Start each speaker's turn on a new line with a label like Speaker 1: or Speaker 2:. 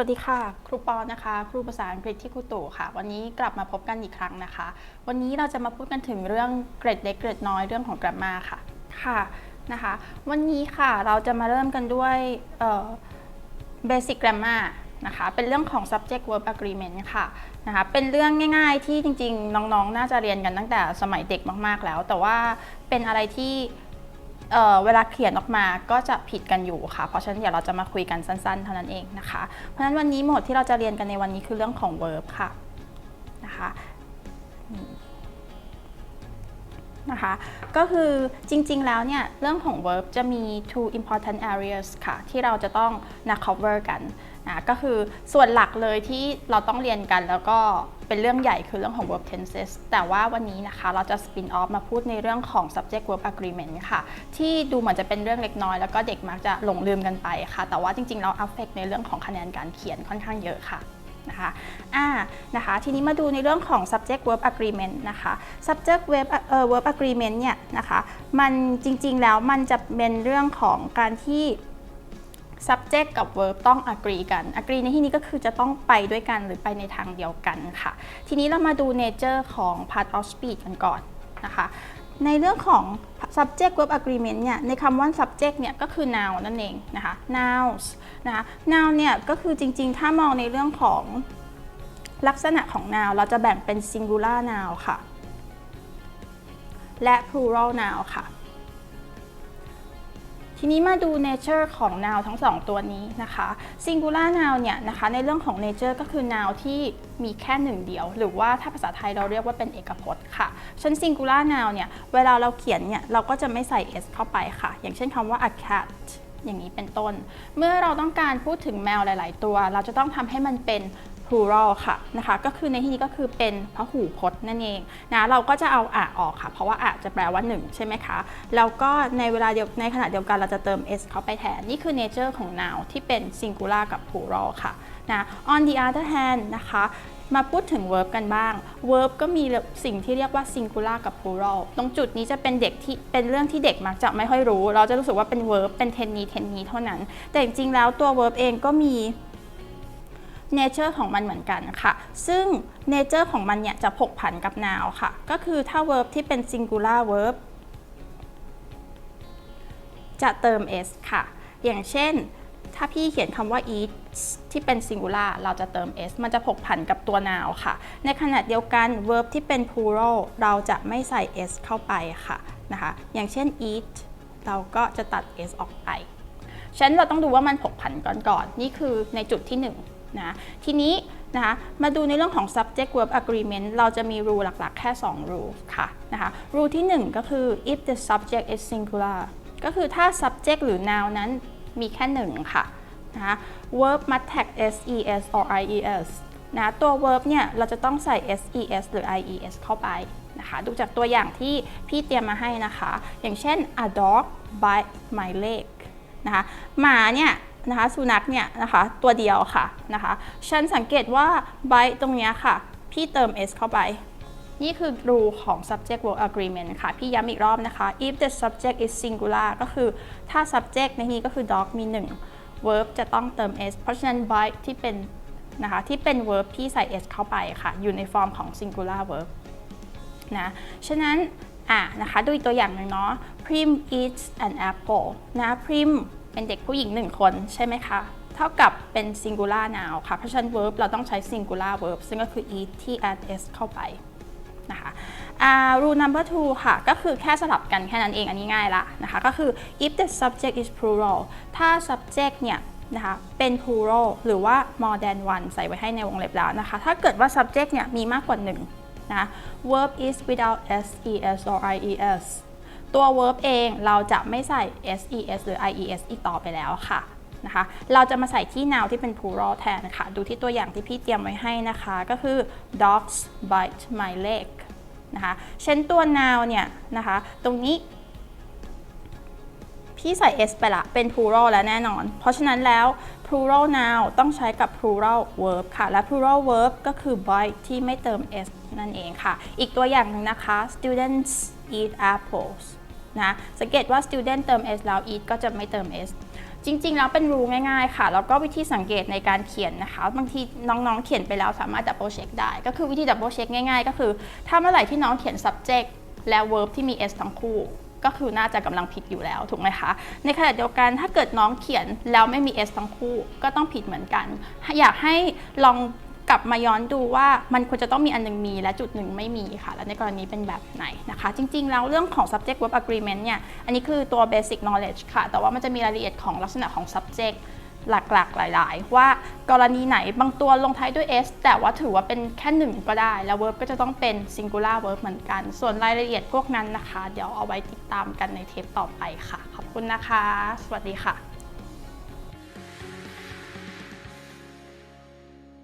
Speaker 1: วัสดีค่ะ ครูปอนะคะ ครูภาษาอังกฤษที่ครูตู่ค่ะ วันนี้กลับมาพบกันอีกครั้งนะคะ วันนี้เราจะมาพูดกันถึงเรื่องเกรดเล็กเกรดน้อยเรื่องของ grammar ค่ะค่ะนะคะ วันนี้ค่ะเราจะมาเริ่มกันด้วยเอ่อ basic grammar นะคะเป็นเรื่องของ subject verb agreement ค่ะนะคะเป็นเรื่องง่าย ๆ ที่จริง ๆ น้องๆน่าจะเรียนกันตั้งแต่สมัยเด็กมาก ๆ แล้ว แต่ว่าเป็นอะไรที่ เเวลาเขียนออกมาก็จะผิดกันอยู่ค่ะ เพราะฉะนั้นเดี๋ยวเราจะมาคุยกันสั้นๆ เท่านั้นเองนะคะ เพราะฉะนั้นวันนี้หมดที่เราจะเรียนกันในวันนี้คือเรื่องของ verb ค่ะนะคะ นะคะ ก็คือจริงๆ แล้วเนี่ย เรื่องของ verb จะมี two important areas ค่ะ ที่เราจะต้องนะ cover กันนะก็คือส่วนหลักเลยที่เราต้องเรียนกันแล้วก็เป็นเรื่องใหญ่คือเรื่องของ verb tenses แต่ว่าวันนี้นะคะเราจะ spin off มาพูดในเรื่องของ subject verb agreement ค่ะ ที่ดูเหมือนจะเป็นเรื่องเล็กน้อย แล้วก็เด็กมักจะหลงลืมกันไปค่ะ แต่ว่าจริงๆเรา affect ในเรื่องของคะแนนการเขียนค่อนข้างเยอะค่ะ นะคะอ่านะคะทีนี้มาดูในเรื่องของ subject verb agreement นะคะ subject verb เอ่อ verb agreement เนี่ยนะคะมันจริงๆแล้วมันจะเป็นเรื่องของการที่ subject กับ verb ต้อง agree กัน agree ในที่นี้ก็คือจะต้องไปด้วยกันหรือไปในทางเดียวกันค่ะ ทีนี้เรามาดู nature ของ part of speech กันก่อนนะคะ ในเรื่องของ subject verb agreement เนี่ย ในคำว่า subject เนี่ยก็คือ noun นั่นเองนะคะ nouns นะคะ noun เนี่ยก็คือจริงๆ ถ้ามองในเรื่องของลักษณะของ noun เราจะแบ่งเป็น singular noun ค่ะ และ plural noun ค่ะ ทีนี้มาดู nature ของ noun ทั้งสองตัวนี้นะคะ singular noun เนี่ยนะคะในเรื่องของ nature ก็คือ noun ที่มีแค่หนึ่งเดียว หรือว่าถ้าภาษาไทยเราเรียกว่าเป็นเอกพจน์ค่ะฉัน singular noun เนี่ยเวลาเราเขียนเนี่ยเราก็จะไม่ใส่ s เข้าไปค่ะ อย่างเช่นคำว่า a cat อย่างนี้เป็นต้น เมื่อเราต้องการพูดถึงแมวหลาย ๆ ตัว เราจะต้องทำให้มันเป็น plural ค่ะนะคะ ก็คือในที่นี้ก็คือเป็นพหูพจน์นั่นเองนะเราก็จะเอาอะออกค่ะ เพราะว่าอะจะแปลว่า 1 ใช่ไหมคะแล้วก็ในเวลาเดียวในขณะเดียวกันเราจะเติม s เข้าไปแทน นี่คือ nature ของ noun ที่เป็น singular กับ plural ค่ะนะ on the other hand นะคะมาพูดถึง verb กันบ้าง verb ก็มีสิ่งที่เรียกว่า singular กับ plural ตรงจุดนี้จะเป็นเด็กที่เป็นเรื่องที่เด็กมักจะไม่ค่อยรู้ เราจะรู้สึกว่าเป็น verb เป็น tense เทนนี้เท่านั้น แต่จริงๆแล้วตัว verb เองก็มี nature ของมันเหมือนกันค่ะ ซึ่ง nature ของมันเนี่ยจะผกผันกับ noun ค่ะ ก็คือถ้า verb ที่เป็น singular verb จะเติม s ค่ะ อย่างเช่น ถ้าพี่เขียนคำว่า eat ที่เป็น singular เราจะเติม s มันจะผกผันกับตัว noun ค่ะ ในขณะเดียวกัน verb ที่เป็น plural เราจะไม่ใส่ s เข้าไปค่ะนะคะ อย่างเช่น eat เราก็จะตัด s ออกไปฉะนั้นเราต้องดูว่ามันผกผันก่อนก่อน นี่คือในจุดที่ 1 นะทีนี้นะคะมาดูในเรื่องของ subject verb agreement เราจะมี rule หลักๆ แค่ 2 rule ค่ะนะคะ rule ที่ 1 ก็คือ if the subject is singular ก็คือถ้า subject หรือ noun นั้นมีแค่1ค่ะนะคะ verb must tag ses or ies นะตัว verb เนี่ยเราจะต้องใส่ ses หรือ ies เข้าไปนะคะดูจากตัวอย่างที่พี่เตรียมมาให้นะคะ อย่างเช่น a dog bite my leg นะคะหมาเนี่ย นะคะสุนัขเนี่ยนะคะตัวเดียวค่ะนะคะฉันสังเกตว่า bite ตรงเนี้ยค่ะ พี่เติม s เข้าไป นี่คือ rule ของ subject verb agreement ค่ะ พี่ย้ำอีกรอบนะคะ if the subject is singular ก็คือถ้า subject ในนี้ก็คือ dog มี 1 verb จะต้องเติม s เพราะฉะนั้น bite ที่เป็นนะคะที่เป็น verb พี่ใส่ s เข้าไปค่ะ อยู่ในฟอร์มของ singular verb นะ ฉะนั้นอะนะคะดูอีกตัวอย่างหนึ่งเนาะ Prim eats an apple นะ Prim เป็นเด็กผู้หญิงหนึ่งคนใช่ไหมคะ เท่ากับเป็น singular noun ค่ะ เพราะฉะนั้น verb เราต้องใช้ singular verb ซึ่งก็คือ eat ที่ add s เข้าไปนะคะอ่า rule number two ค่ะ ก็คือแค่สลับกันแค่นั้นเองอันนี้ง่ายละนะคะก็คือ if the subject is plural ถ้า subject เนี่ยนะคะเป็น plural หรือว่า more than one ใส่ไว้ให้ในวงเล็บแล้วนะคะ ถ้าเกิดว่า subject เนี่ยมีมากกว่าหนึ่งนะ verb is without ses or ies ตัว verb เองเราจะไม่ใส่ ses หรือ ies อีกต่อไปแล้วค่ะนะคะ เราจะมาใส่ที่ noun ที่เป็น plural แทนนะคะดูที่ตัวอย่างที่พี่เตรียมไว้ให้นะคะ ก็คือ dogs bite my leg นะคะ เช่นตัว noun เนี่ยนะคะ ตรงนี้ พี่ใส่ s ไปละเป็น plural แล้วแน่นอน เพราะฉะนั้นแล้ว plural noun ต้องใช้กับ plural verb ค่ะ และ plural verb ก็คือ bite ที่ไม่เติม s นั่นเองค่ะ อีกตัวอย่างหนึ่งนะคะ students eat apples นะสังเกตว่า student เติม s แล้ว eat ก็จะไม่เติม s จริง ๆ แล้วเป็นรูง่าย ๆ ค่ะ แล้วก็วิธีสังเกตในการเขียนนะคะ บางทีน้องๆ เขียนไปแล้วสามารถ double check ได้ ก็คือวิธี double check ง่าย ๆ ก็คือ ถ้าเมื่อไหร่ที่น้องเขียน subject และ verb ที่มี s ทั้งคู่ ก็คือน่าจะกำลังผิดอยู่แล้วถูกไหมคะ ในขณะเดียวกันถ้าเกิดน้องเขียนแล้วไม่มี s ทั้งคู่ก็ต้องผิดเหมือนกัน อยากให้ลองกลับมาย้อนดูว่ามันควรจะต้องมีอันหนึงมีและจุดหนึ่งไม่มีค่ะ และในกรณีเป็นแบบไหนนะคะ จริงๆ แล้วเรื่องของ subject verb agreement เนี่ย อันนี้คือตัว basic knowledge ค่ะ แต่ว่ามันจะมีรายละเอียดของลักษณะของ subject หลักๆ หลาย ๆ ว่ากรณีไหนบางตัวลงท้ายด้วย s แต่ว่าถือว่าเป็นแค่หนึ่งก็ได้ แล้ว verb ก็จะต้องเป็น singular verb เหมือนกัน ส่วนรายละเอียดพวกนั้นนะคะ เดี๋ยวเอาไว้ติดตามกันในเทปต่อไปค่ะ ขอบคุณนะคะ สวัสดีค่ะ